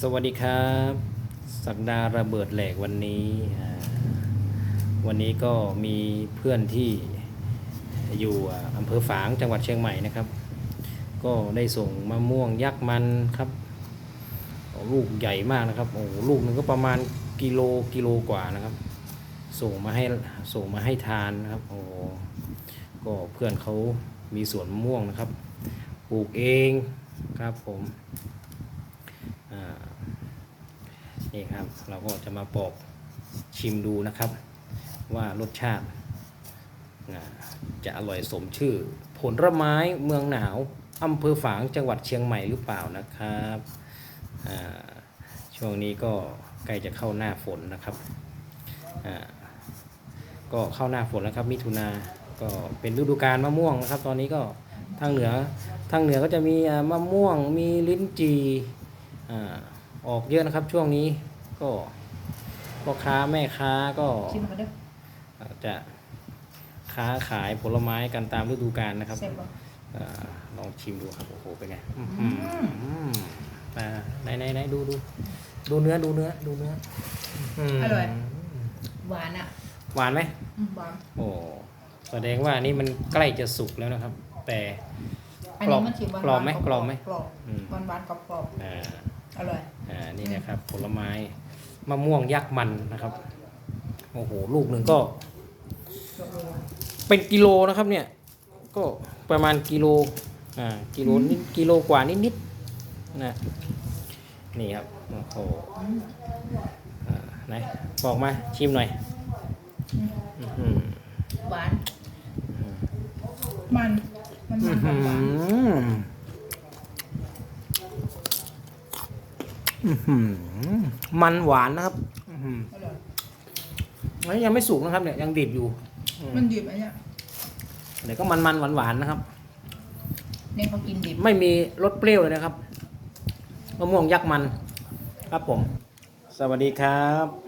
สวัสดีครับ สักดาระเบิดแหลกวันนี้ วันนี้ก็มีเพื่อนที่อยู่อำเภอฝางจังหวัดเชียงใหม่นะครับ ก็ได้ส่งมะม่วงยักษ์มันครับลูกใหญ่มากนะครับโอ้ลูกหนึ่งก็ประมาณกิโลกิโลกว่านะครับ ส่งมาให้ส่งมาให้ทานนะครับโอ้ก็เพื่อนเขามีสวนมะม่วงนะครับปลูกเองครับผมอ่า นี่ครับ เราก็จะมาปอกชิมดูนะครับ ว่ารสชาติจะอร่อยสมชื่อ ผลไม้เมืองหนาวอำเภอฝางจังหวัดเชียงใหม่หรือเปล่านะครับช่วงนี้ก็ใกล้จะเข้าหน้าฝนนะครับก็เข้าหน้าฝนแล้วครับมิถุนาก็เป็นฤดูกาลมะม่วงนะครับ ตอนนี้ก็ทางเหนือทางเหนือก็จะมีมะม่วงมีลิ้นจี่ อ่าออกเยอะนะครับช่วงนี้ก็พ่อค้าแม่ค้าก็ชิมมาเด้อจะค้าขายผลไม้กันตามฤดูกาลนะครับเสร็จบ่อาลองชิมดูครับโอ้โหเป็นไงอืมอืมอ่าไหนไหนไหนดูดูดูเนื้อดูเนื้อดูเนื้อมอร่อยหวานอะ หวานไหมอืมหวานโอ้แสดงว่านี่มันใกล้จะสุกแล้วนะครับ แต่อันนี้มันชิมหวานกรอบไหมๆกรอบไหมกรอบอืมหวานหวานๆกรอบกรอบ อ่าๆอร่อย อ่า นี่นะครับผลไม้มะม่วงยักษ์มันนะครับ โอ้โห ลูกหนึ่งก็กรอบเลยเป็นกิโลนะครับเนี่ย ก็ประมาณกิโล อ่า กิโลนิด กิโลกว่านิดนิดๆนะ นี่ครับ โอ้โหอืมอ่าไหนบอกมาชิมหน่อยอืมอื้อหือหวาน มัน มันมันหวานหวาน อื้อหือ มันหวานนะครับอื้อหืออร่อยแล้วยังไม่สุกนะครับ เนี่ยยังดิบอยู่อืมมันดิบอันเนี้ยเดี๋ยวก็มันมันหวานหวานๆนะครับ เนี่ยเขากินดิบไม่มีรสเปรี้ยวเลยนะครับมะม่วงยักษ์มัน ครับผม สวัสดีครับ